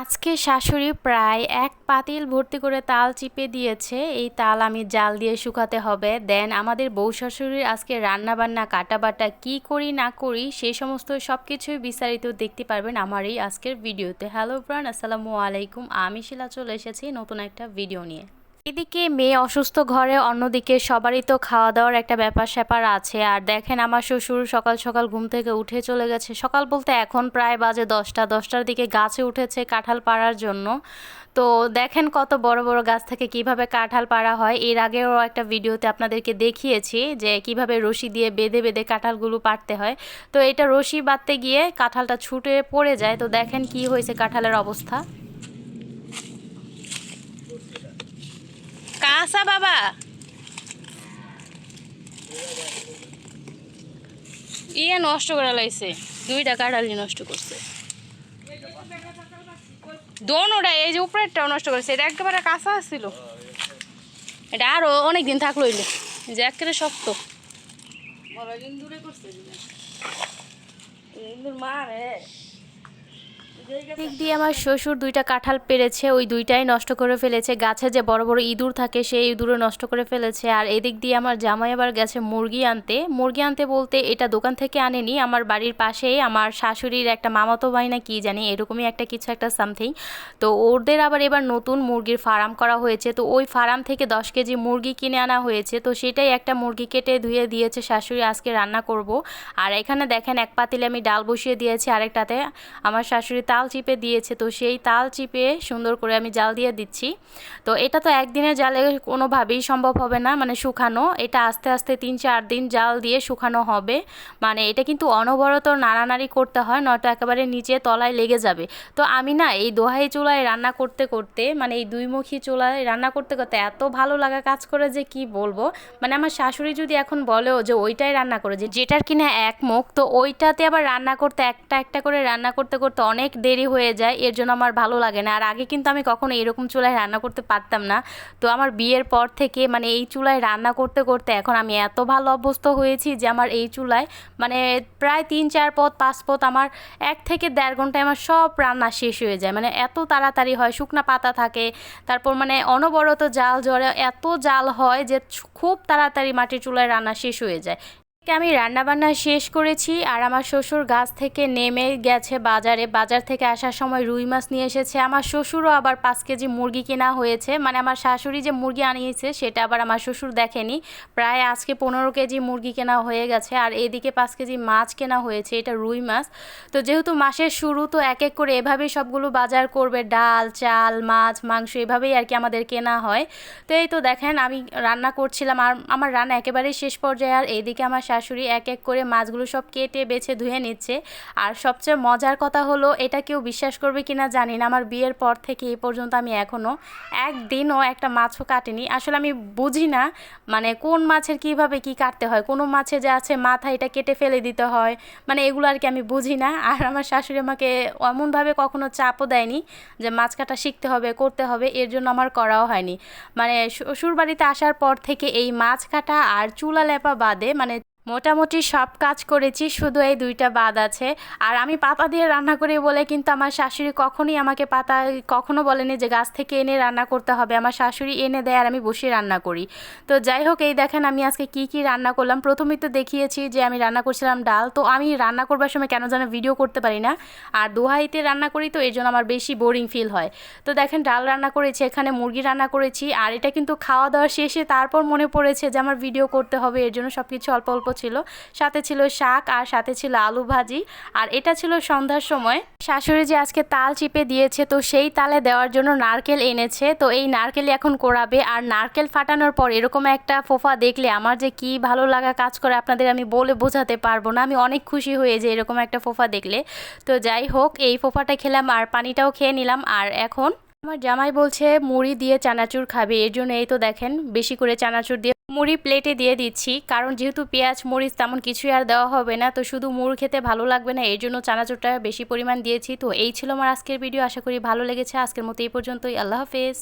আজকে শাশুড়ি প্রায় এক পাতিল ভর্তি করে তাল চিপে দিয়েছে, এই তাল আমি জাল দিয়ে শুকাতে হবে। দেন আমাদের বউ শাশুড়ির আজকে রান্না বান্না কাটা বাটা কী করি না করি, সে সমস্ত সব কিছুই বিস্তারিত দেখতে পারবেন আমার এই আজকের ভিডিওতে। হ্যালো ব্রান আসসালামু আলাইকুম। আমি শিলা চলে এসেছি নতুন একটা ভিডিও নিয়ে। এদিকে মেয়ে অসুস্থ ঘরে, অন্যদিকে সবারই তো খাওয়া দাওয়ার একটা ব্যাপার স্যাপার আছে। আর দেখেন, আমার শ্বশুর সকাল সকাল ঘুম থেকে উঠে চলে গেছে। সকাল বলতে এখন প্রায় বাজে দশটা, দশটার দিকে গাছে উঠেছে কাঁঠাল পাড়ার জন্য। তো দেখেন কত বড় বড় গাছ থেকে কীভাবে কাঁঠাল পাড়া হয়। এর আগেও একটা ভিডিওতে আপনাদেরকে দেখিয়েছি যে কীভাবে রশি দিয়ে বেঁধে বেঁধে কাঁঠালগুলো পাড়তে হয়। তো এটা রশি বাঁধতে গিয়ে কাঁঠালটা ছুটে পড়ে যায়। তো দেখেন কি হয়েছে কাঁঠালের অবস্থা। কাঁচা বাবা। ইয়ে নষ্ট করে লাইছে। দুইটা কাঁঠালি নষ্ট করছে। দোনোটা এই যে উপরেরটাও নষ্ট করেছে। এটা একেবারে কাঁচা ছিল। এটা আরও অনেক দিন থাকল এই যে একেবারে শক্ত। মারে দিক দিয়ে আমার শ্বশুর দুইটা কাঁঠাল পেরেছে, ওই দুইটাই নষ্ট করে ফেলেছে। গাছে যে বড় বড় ইঁদুর থাকে, সেই ইঁদুরও নষ্ট করে ফেলেছে। আর এদিক দিয়ে আমার জামাই আবার গেছে মুরগি আনতে। মুরগি আনতে বলতে এটা দোকান থেকে আনেনি, আমার বাড়ির পাশেই আমার শাশুড়ির একটা মামাতো ভাই না কি জানি, এরকমই একটা কিছু একটা সামথিং তো ওদের আবার এবার নতুন মুরগির ফার্ম করা হয়েছে। তো ওই ফার্ম থেকে দশ কেজি মুরগি কিনে আনা হয়েছে। তো সেটাই একটা মুরগি কেটে ধুয়ে দিয়েছে শাশুড়ি, আজকে রান্না করব। আর এখানে দেখেন, এক পাতিলে আমি ডাল বসিয়ে দিয়েছি আরেকটাতে। আমার শাশুড়ি তাল চিপে দিয়েছে, তো সেই তাল চিপে সুন্দর করে আমি জাল দিয়ে দিচ্ছি। তো এটা তো একদিনে জালে কোনোভাবেই সম্ভব হবে না মানে শুকানো। এটা আস্তে আস্তে তিন চার দিন জাল দিয়ে শুকানো হবে। মানে এটা কিন্তু অনবরত নাড়ানাড়ি করতে হয়, নয়তো একেবারে নিচে তলায় লেগে যাবে। তো আমি না এই দোহাই চুলায় রান্না করতে করতে মানে এই দুইমুখী চুলায় রান্না করতে করতে এত ভালো লাগা কাজ করে যে কি বলব? মানে আমার শাশুড়ি যদি এখন বলেও যে ওইটাই রান্না করে যে যেটার কিনা এক মুখ তো ওইটাতে আবার রান্না করতে একটা একটা করে রান্না করতে করতে অনেক দেরি হয়ে যায়, এর জন্য আমার ভালো লাগে না। আর আগে কিন্তু আমি কখনো এরকম চুলায় রান্না করতে পারতাম না। তো আমার বিয়ের পর থেকে মানে এই চুলায় রান্না করতে করতে এখন আমি এত ভালো অভ্যস্ত হয়েছি যে আমার এই চুলায় মানে প্রায় তিন, চার পথ, পাঁচ পথ আমার এক থেকে দেড় ঘন্টায় আমার সব রান্না শেষ হয়ে যায়। মানে এত তাড়াতাড়ি হয়, শুকনা পাতা থাকে, তারপর মানে অনবরত জাল জ্বরে এত জাল হয় যে খুব তাড়াতাড়ি মাটির চুলায় রান্না শেষ হয়ে যায়। আমি রান্নাবান্না শেষ করেছি আর আমার শ্বশুর গাছ থেকে নেমে গেছে বাজারে। বাজার থেকে আসার সময় রুই মাছ নিয়ে এসেছে। আমার শ্বশুরও আবার পাঁচ কেজি মুরগি কেনা হয়েছে। মানে আমার শাশুড়ি যে মুরগি আনিয়েছে, সেটা আবার আমার শ্বশুর দেখেনি। প্রায় আজকে পনেরো কেজি মুরগি কেনা হয়ে গেছে আর এদিকে পাঁচ কেজি মাছ কেনা হয়েছে, এটা রুই মাছ। তো যেহেতু মাসের শুরু, তো এক এক করে এভাবেই সবগুলো বাজার করবে। ডাল, চাল, মাছ, মাংস, এভাবেই আর কি আমাদের কেনা হয়। তো এই তো দেখেন, আমি রান্না করছিলাম। আর আমার রান্না একেবারেই শেষ পর্যায়ে আর এইদিকে আমার শাশুড়ি এক এক করে মাছগুলো সব কেটে, বেছে, ধুয়ে নিচ্ছে। আর সবচেয়ে মজার কথা হলো, এটা কেউ বিশ্বাস করবে কিনা জানি না। আমার বিয়ের পর থেকে এই পর্যন্ত আমি এখনও একদিনও একটা মাছও কাটিনি। আসলে আমি বুঝি না মানে কোন মাছের কীভাবে কি কাটতে হয়? কোনো মাছে যে আছে মাথা, এটা কেটে ফেলে দিতে হয়। মানে এগুলো আর কি আমি বুঝি না। আর আমার শাশুড়ি আমাকে এমনভাবে কখনো চাপও দেয়নি যে মাছ কাটা শিখতে হবে, করতে হবে। এর জন্য আমার করাও হয়নি। মানে শ্বশুর বাড়িতে আসার পর থেকে এই মাছ কাটা আর চুলা লেপা বাদে মানে মোটামুটি সব কাজ করেছি, শুধু এই দুইটা বাদ আছে। আর আমি পাতা দিয়ে রান্না করি বলে কিন্তু আমার শাশুড়ি কখনই আমাকে পাতা, কখনো বলেনি যে গাছ থেকে এনে রান্না করতে হবে। আমার শাশুড়ি এনে দেয় আর আমি বসে রান্না করি। তো যাই হোক, এই দেখেন আমি আজকে কি কি রান্না করলাম। প্রথমেই তো দেখিয়েছি যে আমি রান্না করছিলাম ডাল। তো আমি রান্না করবার সময় কেন যেন ভিডিও করতে পারি না। আর দোহাইতে রান্না করি তো এই জন্য আমার বেশি বোরিং ফিল হয়। তো দেখেন ডাল রান্না করেছি, এখানে মুরগি রান্না করেছি। আর এটা কিন্তু খাওয়া দাওয়া শেষে তারপর মনে পড়েছে যে আমার ভিডিও করতে হবে। এর জন্য সব কিছু অল্প অল্প ছিল। সাথে ছিল শাক আর সাথে ছিল আলু ভাজি। আর এটা ছিল সন্ধ্যার সময়। শাশুড়ি যে আজকে তাল চিপে দিয়েছে, তো সেই তালে দেওয়ার জন্য নারকেল এনেছে। তো এই নারকেল এখন কোড়াবে আর নারকেল ফাটানোর পর এরকম একটা ফোফা দেখলে আমার যে কি ভালো লাগা কাজ করে, আপনাদের আমি বলে বোঝাতে পারব না। আমি অনেক খুশি হয়ে যে এরকম একটা ফোফা দেখলে। তো যাই হোক, এই ফোফাটা খেলাম আর পানিটাও খেয়ে নিলাম। আর এখন আমার জামাই বলছে, মুড়ি দিয়ে চানাচুর খাবে। এর জন্য এই তো দেখেন, বেশি করে চানাচুর দিয়ে মুড়ি প্লেটে দিয়ে দিচ্ছি। কারণ যেহেতু পেঁয়াজ, মরিচ তেমন কিছুই আর দেওয়া হবে না, তো শুধু মুড় খেতে ভালো লাগবে না, এর জন্য চানাচুরটা বেশি পরিমাণ দিয়েছি। তো এই ছিল আমার আজকের ভিডিও, আশা করি ভালো লেগেছে। আজকের মতো এই পর্যন্তই। আল্লাহ হাফেজ।